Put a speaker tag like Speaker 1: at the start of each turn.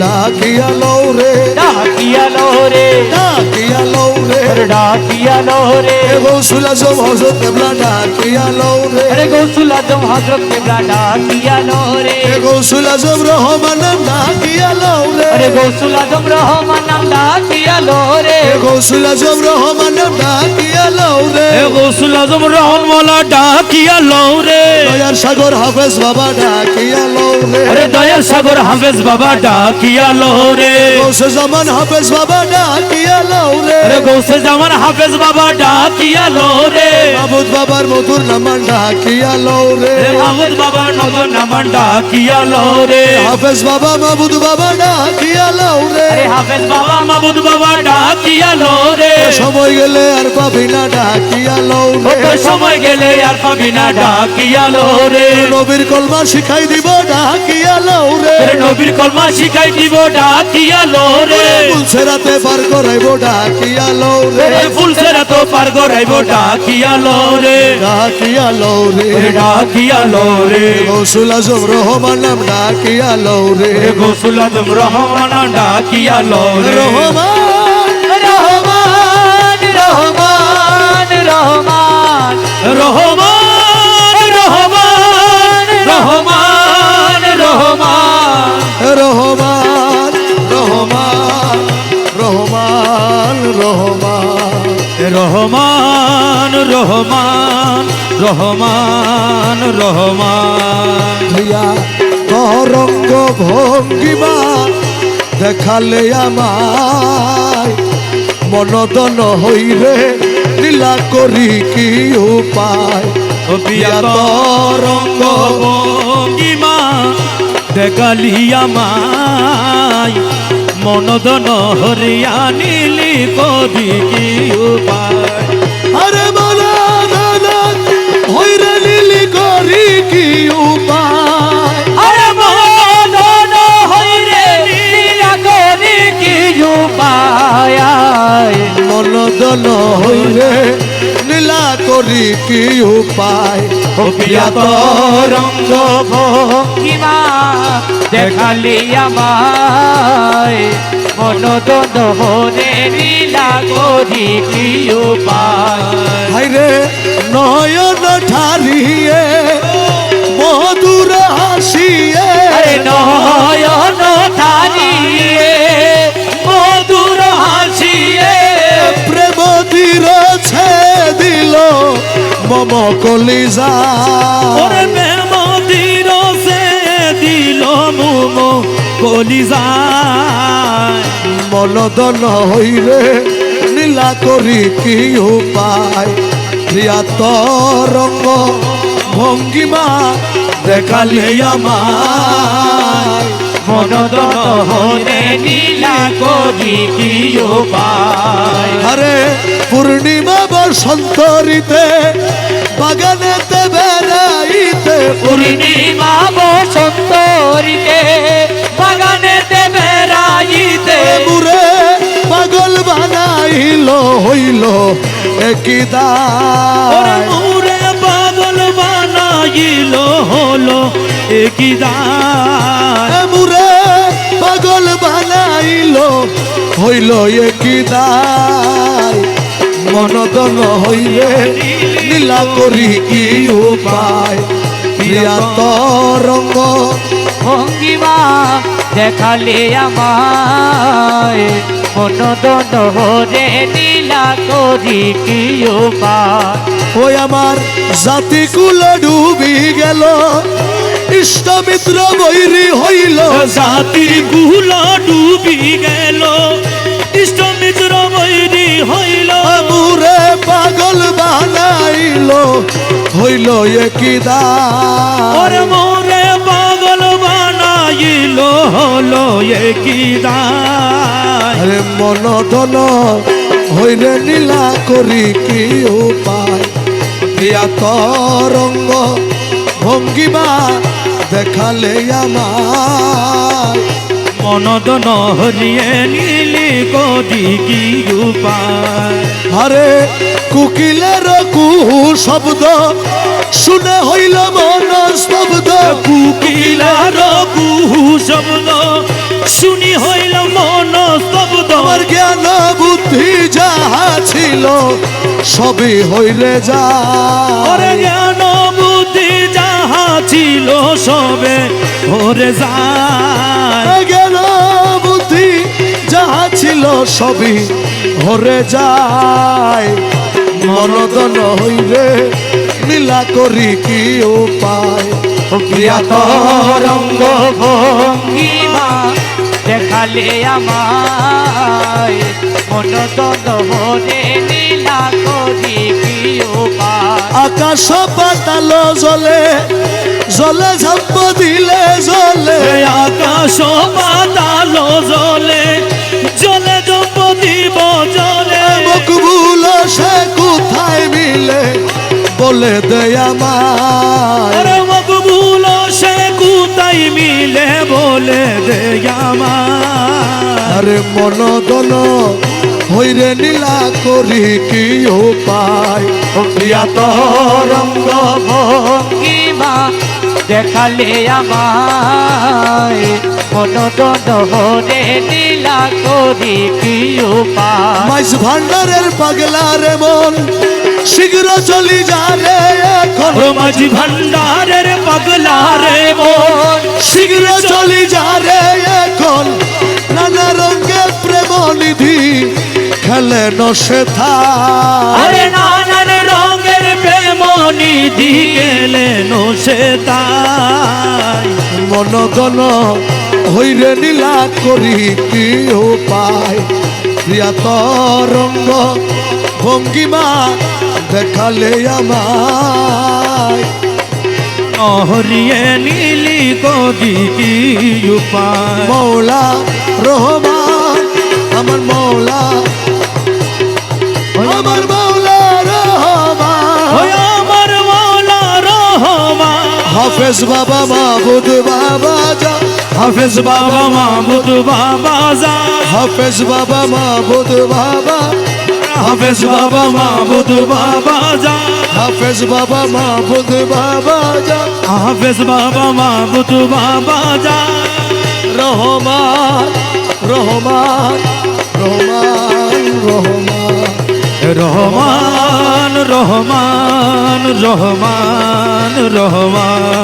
Speaker 1: डाकिया लौरे डाकिया
Speaker 2: लौरे डाकिया लौरे
Speaker 1: अरे डाकिया लौरे
Speaker 2: गौसुला जम हजरत
Speaker 1: किबला डाकिया लौरे अरे गौसुला जम हजरत किबला
Speaker 2: डाकिया लौरे गौसुला जम रहमान डाकिया लौरे রে
Speaker 1: গৌসুল আজম রহমান
Speaker 2: নাম ডাকিয়ালো রে।
Speaker 1: গৌসুল আজম রহমান দয়ার সাগর হাফেজ বাবা ডাকিয়ালো রে।
Speaker 3: আরে দয়ার হাফেজ বাবা ডাকিয়ালো রে।
Speaker 1: গৌসে জামান হাফেজ বাবা ডাকিয়ালো রে।
Speaker 3: আরে হাফেজ বাবা ডাকিয়ালো রে।
Speaker 1: মাহমুদ বাবার মধুর নামান ডাকিয়ালো রে।
Speaker 3: মাহমুদ বাবার মধুর নামান ডাকিয়ালো রে।
Speaker 1: হাফেজ বাবা মাহমুদ বাবা ডাকিয়ালো ডাকিয়া লও রে
Speaker 2: হাফেজ বাবা
Speaker 3: মাহমুদ বাবা ডাকিয়া লও রে
Speaker 1: সময় গেলে আর পাবি না ডাকিয়া লও রে
Speaker 3: সময় গেলে আর পাবি না ডাকিয়া লও রে
Speaker 1: নবীর কলমা শিখাই দিব ডাকিয়া লও রে
Speaker 3: নবীর কলমা শিখাই দিব ডাকিয়া লও রে।
Speaker 1: ফুলছে রাতে পার করাইব ডাকিয়া লও রে
Speaker 3: পার গরাইব ডাকিয়া লও রে।
Speaker 1: ডাকিয়া লও রে।
Speaker 3: ডাকিয়া লও রে।
Speaker 1: গৌসুল আজম রহমান নাম ডাকিয়া লও রে
Speaker 3: গোসুল আজম রহমান ডাকিয়া লও রে।
Speaker 1: রহমান
Speaker 2: রহমান রহমান রহমান।
Speaker 3: রহমান রহমান রহমান রহমান।
Speaker 1: রহমান রহমান রহমান রহমান।
Speaker 3: রহমান রহমান রহমান রহমান।
Speaker 1: ভঙ্গিমা দেখালে আমায়। মনদন হইরে লীলা করি কি উপায়?
Speaker 3: ভঙ্গিমা দেখালিয়া মাই মনদন হরিয়া নীলি কবি কি উপায়?
Speaker 1: আরে মনদন নীলা করি কি উপায়?
Speaker 3: ও পিয়া তরঙ্গ
Speaker 2: ভঙ্গিমা দেখালি আমায়। মনোদন হরে করি কি উপায়?
Speaker 1: নয়ন মম কলিজা।
Speaker 3: ওরে মেমতি রসে দিল মম কলিজা
Speaker 1: মলদন হইলে নীলা করি কি উপায়? প্রিয়াত রঙ্গ ভঙ্গিমা দেখালে আমার
Speaker 2: মনোদন হরে নীলা করি কি উপায়
Speaker 1: আরে পূর্ণিমা বসন্তরিতে বাগানেতে বেড়াইতে
Speaker 2: পূর্ণিমা বসন্তরিতে বাগানেতে বেড়াইতে।
Speaker 1: মুরে পাগল বানাইল হইল দায়।
Speaker 3: মুরে পাগল বানাইল হলো একই
Speaker 1: মুরে পাগল বানাইল হইল একই দায় মনদন হইলে নীলা করি কি উপায়? প্রিয়া তরঙ্গ
Speaker 2: ভঙ্গিমা দেখালে আমায়। মনোদন হরে নীলা করি কি উপায়?
Speaker 1: ওই আমার জাতি কুল ডুবি গেল ইষ্ট মিত্র বৈরি হইল।
Speaker 3: জাতিরগুলা ডুবি গেল। ইষ্ট মিত্র বৈরি হইল।
Speaker 1: মুরে পাগল বানাইল। হইল একই
Speaker 3: ওরে মোরে পাগল বানাইল হলো একই দায়
Speaker 1: আরে মনদন হইলে নীলা করি কি উপায়? তরঙ্গ ভঙ্গিমা দেখালে আমায়।
Speaker 3: মনদন হরিয়ে নীলি কদি কি উপায়
Speaker 1: আরে কুকিলের কুহু শব্দ শুনে হইল মন স্তব্ধ।
Speaker 3: কুকিলার কুহু শব্দ শুনি হইল মন স্তব্ধ।
Speaker 1: আমার জ্ঞান বুদ্ধি যাহা ছিল সবই হইলে যা।
Speaker 3: জ্ঞান বুদ্ধি যাহা ছিল সবে ওরে যায়।
Speaker 1: জ্ঞান বুদ্ধি যাহা ছিল সবই হরে যায়। মনদন হইলে নীলা করি কি উপায়?
Speaker 2: প্রিয়াত রঙ্গ ভঙ্গিমা দেখালে আমায়। মন তন হরে
Speaker 1: আকাশ পাতাল জলে জলে ঝাপ দিলে জলে।
Speaker 3: আকাশ পাতাল জলে জলে জপ দিব জলে।
Speaker 1: মকবুল সে কোথায় মিলে বলে দে আমায়।
Speaker 3: আরে মকবুল সে কুতাই মিলে বলে দে আমার
Speaker 1: আরে মনদন হইরে নীলা করি কি উপায়?
Speaker 2: প্রিয়াত রঙ্গ ভঙ্গিমা দেখালে আমায়। মন তন হরে নীলা করি কি উপায়?
Speaker 1: মাইস ভান্ডারের পাগলা রে মন শীঘ্র চলি যা রে এখন।
Speaker 3: মাঝি ভান্ডারের পাগলা রে মন
Speaker 1: শীঘ্র চলি যা খেলে নসে থায়
Speaker 3: আরে নানান রঙের প্রেম নিধি গেলে নোসে তাই।
Speaker 1: মনগণ হইরে নীলা করি কি উপায়? প্রিয়াত রঙ্গ ভঙ্গিমা দেখালে আমায়।
Speaker 3: নহরিয়ে নীলি কদি কি উপায়?
Speaker 1: মৌলা রহমান আমার মৌলা হাফেজ বাবা মাহবুদ বাবা যা,
Speaker 3: হাফেজ বাবা মাহমুদ বাবা যা।
Speaker 1: হাফেজ বাবা মাহবুদ বাবা,
Speaker 3: হাফেজ বাবা মাহমুদ বাবা যা।
Speaker 1: হাফেজ বাবা মাহবুদ বাবা যা,
Speaker 3: হাফেজ বাবা মাহমুদ বাবা যা।
Speaker 1: রহমান রহমান রহমান রহমান
Speaker 3: রহমান রহমান রহমান রহমান।